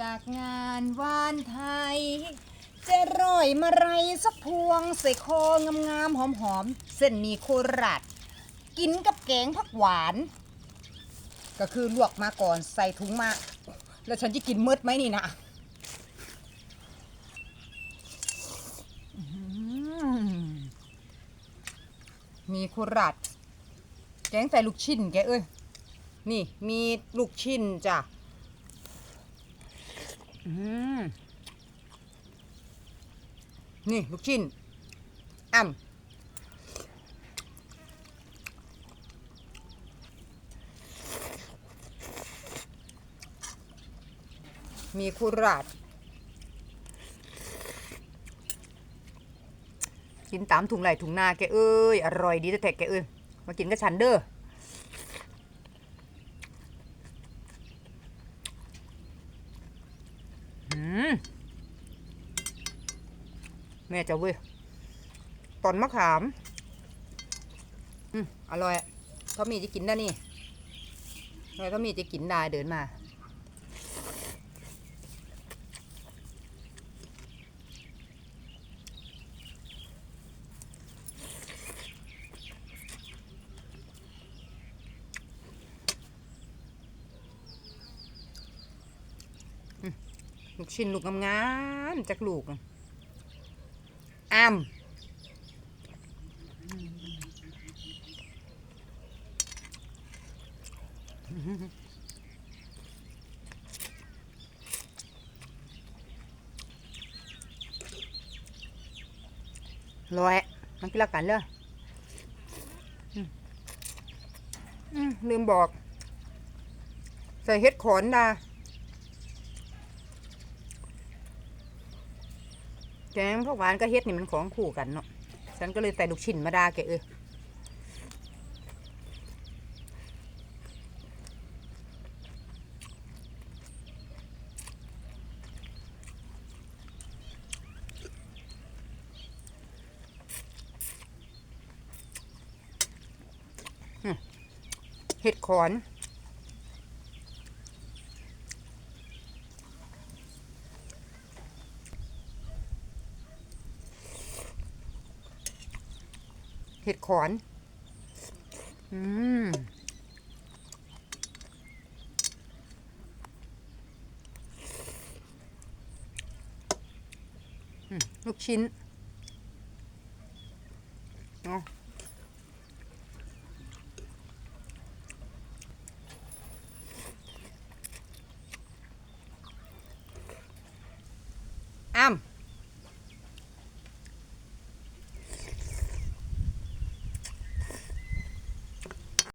จากงานวานไทย จะร่อยมาไรสักพวง ใส่คองามงามๆหอมหอมๆเส้นหมีโคราชกินกับแกงผักหวาน ก็คือลวกมาก่อนใส่ถุงมา แล้วฉันจะกินมืดไหมนี่นะมีโคราชแกงใส่ลูกชิ้นแกเอ้ย นี่มีลูกชิ้นจ้ะ นี่ลูกชิ้นอ่ำมีคุราดกินตามถุงไหลถุงนาแกเอ้ย อร่อยดีแต่แท้แกเอ้ย มากินกับฉันเด้อม แม่จะเว้ยตอนมะขาม อืมอร่อยอะถ้ามีจะกินได้นี่ข้ามีจะกินได้เดินมา ลูกชิ้นลูกงามๆจากลูกอะ อ้ำร้อยมันกินละกันเลยอืมอืมลืมบอก ใส่เห็ดขอนดา แกงพวกหวานก็เฮ็ดนี่มันของคู่กันเนาะฉันก็เลยใส่ลูกชิ้นมาดาแกเออเห็ดขอน ห็ดขอน อืมลูกชิ้น เอา